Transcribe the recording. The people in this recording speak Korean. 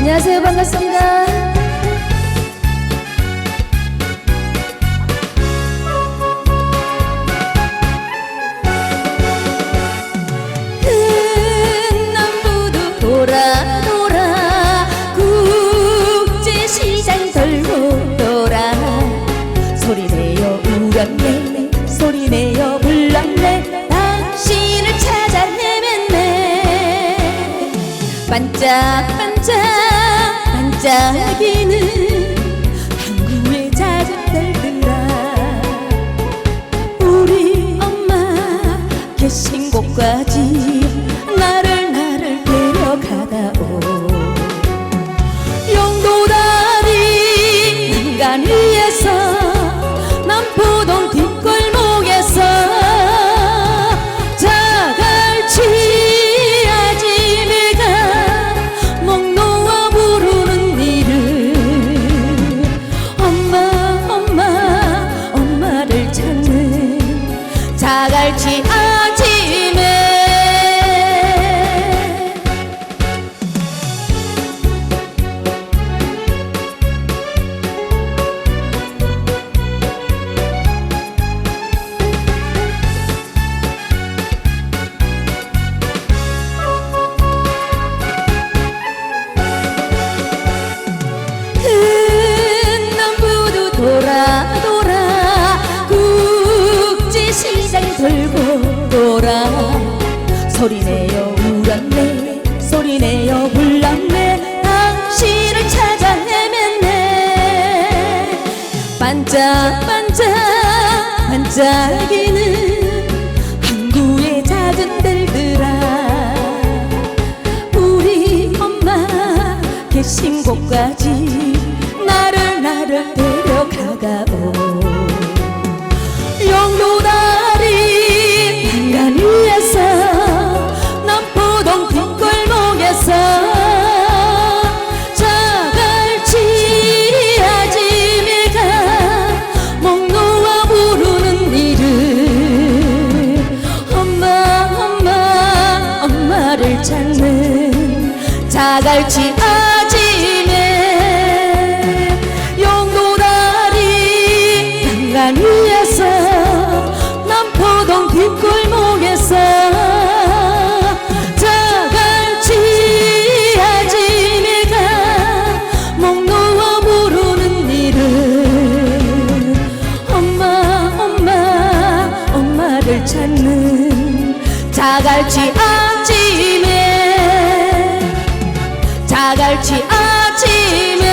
안녕하세요. 반갑습니다. 반짝이는 항구의 잦은 달들아 우리 엄마 계신 곳까지 나를 나를 데려가다오. 영도다리 난간 위 자갈치 아지 소리내요 울었네 소리내요 불렀네 당신을 찾아 헤맸네 반짝반짝 반짝이는 항구의 작은 들들아. 우리 엄마 계신 곳까지 나를 나를 데려가가 자갈치 아지매 영도다리 난간 위에서 남포동 뒷골목에서 자갈치 아지매가 목 놓아 부르는 일을 엄마 엄마 엄마를 찾는 자갈치 아지매 자갈치 아침에